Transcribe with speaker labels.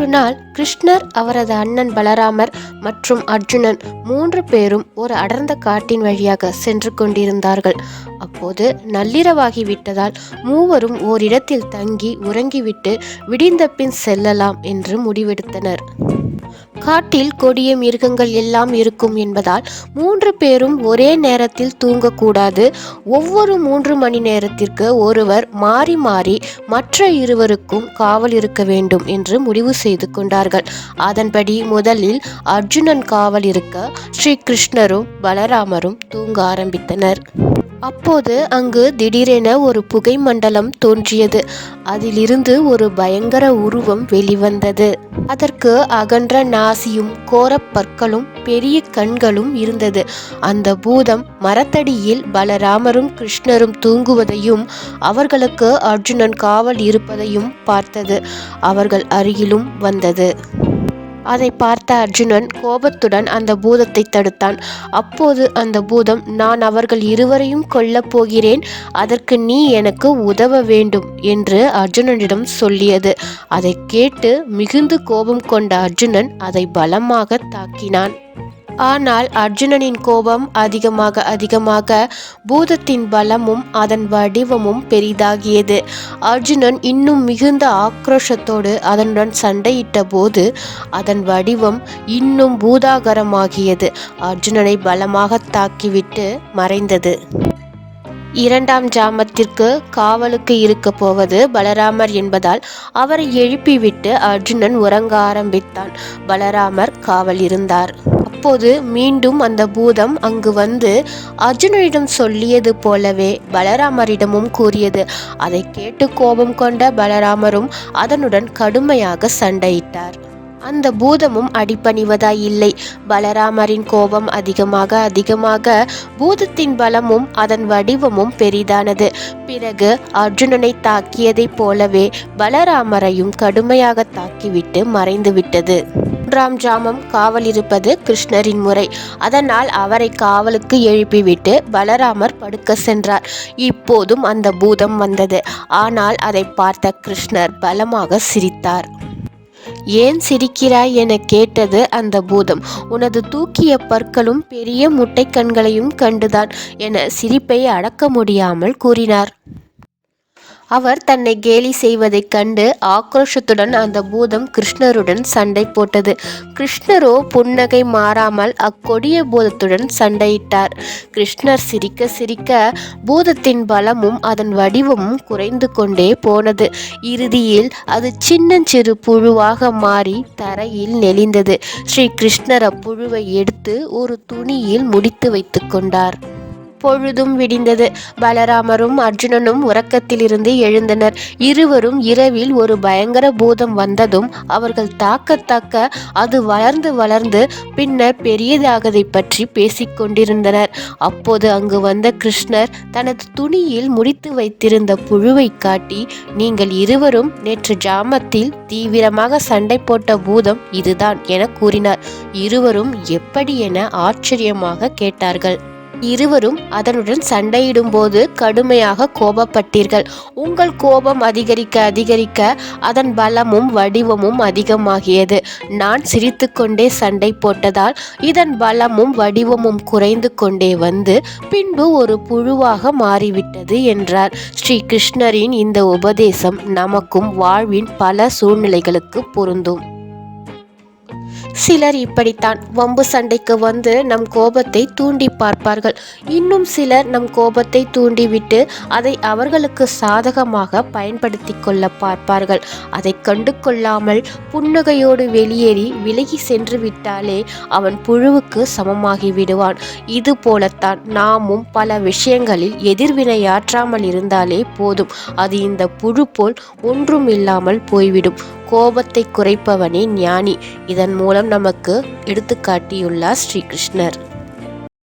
Speaker 1: ஒரு நாள் கிருஷ்ணர் அவரது அண்ணன் பலராமர் மற்றும் அர்ஜுனன் மூன்று பேரும் ஒரு அடர்ந்த காட்டின் வழியாக சென்று கொண்டிருந்தார்கள். அப்போது நள்ளிரவாகி விட்டதால் மூவரும் ஓரிடத்தில் தங்கி உறங்கிவிட்டு விடிந்த பின் செல்லலாம் என்று முடிவெடுத்தனர். காட்டில் கொடிய மிருகங்கள் எல்லாம் இருக்கும் என்பதால் மூன்று பேரும் ஒரே நேரத்தில் தூங்கக்கூடாது. ஒவ்வொரு மூன்று மணி நேரத்திற்கு ஒருவர் மாறி மாறி மற்ற இருவருக்கும் காவல் இருக்க வேண்டும் என்று முடிவு செய்து கொண்டார்கள். அதன்படி முதலில் அர்ஜுனன் காவல் இருக்க ஸ்ரீ கிருஷ்ணரும் பலராமரும் தூங்க ஆரம்பித்தனர். அப்போது அங்கு திடீரென ஒரு புகை மண்டலம் தோன்றியது. அதிலிருந்து ஒரு பயங்கர உருவம் வெளிவந்தது. அதற்கு அகன்ற நாசியும் கோரப்பற்களும் பெரிய கண்களும் இருந்தது. அந்த பூதம் மரத்தடியில் பலராமரும் கிருஷ்ணரும் தூங்குவதையும் அவர்களுக்கு அர்ஜுனன் காவல் இருப்பதையும் பார்த்தது. அவர்கள் அருகிலும் வந்தது. அதை பார்த்த அர்ஜுனன் கோபத்துடன் அந்த பூதத்தை தடுத்தான். அப்போது அந்த பூதம் நான் அவர்கள் இருவரையும் கொல்லப் போகிறேன். அதற்கு நீ எனக்கு உதவ வேண்டும் என்று அர்ஜுனனிடம் சொல்லியது. அதை கேட்டு மிகுந்து கோபம் கொண்ட அர்ஜுனன் அதை பலமாக தாக்கினான். ஆனால் அர்ஜுனனின் கோபம் அதிகமாக அதிகமாக பூதத்தின் பலமும் அதன் வடிவமும் பெரிதாகியது. அர்ஜுனன் இன்னும் மிகுந்த ஆக்ரோஷத்தோடு அதனுடன் சண்டையிட்ட போது அதன் வடிவம் இன்னும் பூதாகரமாகியது. அர்ஜுனனை பலமாக தாக்கிவிட்டு மறைந்தது. இரண்டாம் ஜாமத்திற்கு காவலுக்கு இருக்க போவது பலராமர் என்பதால் அவரை எழுப்பிவிட்டு அர்ஜுனன் உறங்க ஆரம்பித்தான். பலராமர் காவல் இருந்தார் அப்போது மீண்டும் அந்த பூதம் அங்கு வந்து அர்ஜுனனிடம் சொல்லியது போலவே பலராமரிடமும் கூறியது. அதை கேட்டு கோபம் கொண்ட பலராமரும் அதனுடன் கடுமையாக சண்டையிட்டார். அந்த பூதமும் அடிபணிவதாய் இல்லை. பலராமரின் கோபம் அதிகமாக அதிகமாக பூதத்தின் பலமும் அதன் வடிவமும் பெரிதானது. பிறகு அர்ஜுனனை தாக்கியதைப் போலவே பலராமரையும் கடுமையாக தாக்கிவிட்டு மறைந்துவிட்டது. மூன்றாம் ஜாமம் காவல் இருப்பது கிருஷ்ணரின் முறை. அதனால் அவரை காவலுக்கு எழுப்பிவிட்டு பலராமர் படுக்க சென்றார். இப்போதும் அந்த பூதம் வந்தது. ஆனால் அதை பார்த்த கிருஷ்ணர் பலமாக சிரித்தார். ஏன் சிரிக்கிறாய் என கேட்டது அந்த பூதம். உனது தூக்கிய பற்களும் பெரிய முட்டை கண்களையும் கண்டுதான் என சிரிப்பை அடக்க முடியாமல் கூறினார். அவர் தன்னை கேலி செய்வதைக் கண்டு ஆக்ரோஷத்துடன் அந்த பூதம் கிருஷ்ணருடன் சண்டை போட்டது. கிருஷ்ணரோ புன்னகை மாறாமல் அக்கொடிய பூதத்துடன் சண்டையிட்டார். கிருஷ்ணர் சிரிக்க சிரிக்க பூதத்தின் பலமும் அதன் வடிவமும் குறைந்து கொண்டே போனது. இறுதியில் அது சின்னஞ்சிறு புழுவாக மாறி தரையில் நெளிந்தது. ஸ்ரீ கிருஷ்ணர் அப்புழுவை எடுத்து ஒரு துணியில் முடித்து வைத்து கொண்டார். பொழுதும் விடிந்தது. பலராமரும் அர்ஜுனனும் உறக்கத்திலிருந்து எழுந்தனர். இருவரும் இரவில் ஒரு பயங்கர பூதம் வந்ததும் அவர்கள் தாக்க தாக்க அது வளர்ந்து வளர்ந்து பின்னர் பெரியதாகதை பற்றி பேசிக்கொண்டிருந்தனர் அப்போது அங்கு வந்த கிருஷ்ணர் தனது துணியில் முடித்து வைத்திருந்த புழுவை காட்டி நீங்கள் இருவரும் நேற்று ஜாமத்தில் தீவிரமாக சண்டை போட்ட பூதம் இதுதான் என கூறினார். இருவரும் எப்படி என ஆச்சரியமாக கேட்டார்கள். இருவரும் அதனுடன் சண்டையிடும்போது கடுமையாக கோபப்பட்டீர்கள். உங்கள் கோபம் அதிகரிக்க அதிகரிக்க அதன் பலமும் வடிவமும் அதிகமாகியது. நான் சிரித்துக்கொண்டே சண்டை போட்டதால் இதன் பலமும் வடிவமும் குறைந்து கொண்டே வந்து பின்பு ஒரு புழுவாக மாறிவிட்டது என்றார். ஸ்ரீ கிருஷ்ணரின் இந்த உபதேசம் நமக்கும் வாழ்வின் பல சூழ்நிலைகளுக்கு பொருந்தும். சிலர் இப்படித்தான். வம்பு சண்டைக்கு வந்து நம் கோபத்தை தூண்டி பார்ப்பார்கள். இன்னும் சிலர் நம் கோபத்தை தூண்டிவிட்டு அதை அவர்களுக்கு சாதகமாக பயன்படுத்தி கொள்ள பார்ப்பார்கள். அதை கண்டு கொள்ளாமல் புன்னகையோடு வெளியேறி விலகி சென்று விட்டாலே அவன் புழுவுக்கு சமமாகி விடுவான். இது போலத்தான் நாமும் பல விஷயங்களில் எதிர்வினையாற்றாமல் இருந்தாலே போதும். அது இந்த புழு போல் ஒன்றும் இல்லாமல் போய்விடும். கோபத்தை குறைப்பவனே ஞானி. இதன் மூலம் நமக்கு எடுத்துக்காட்டியுள்ளார் ஸ்ரீகிருஷ்ணர்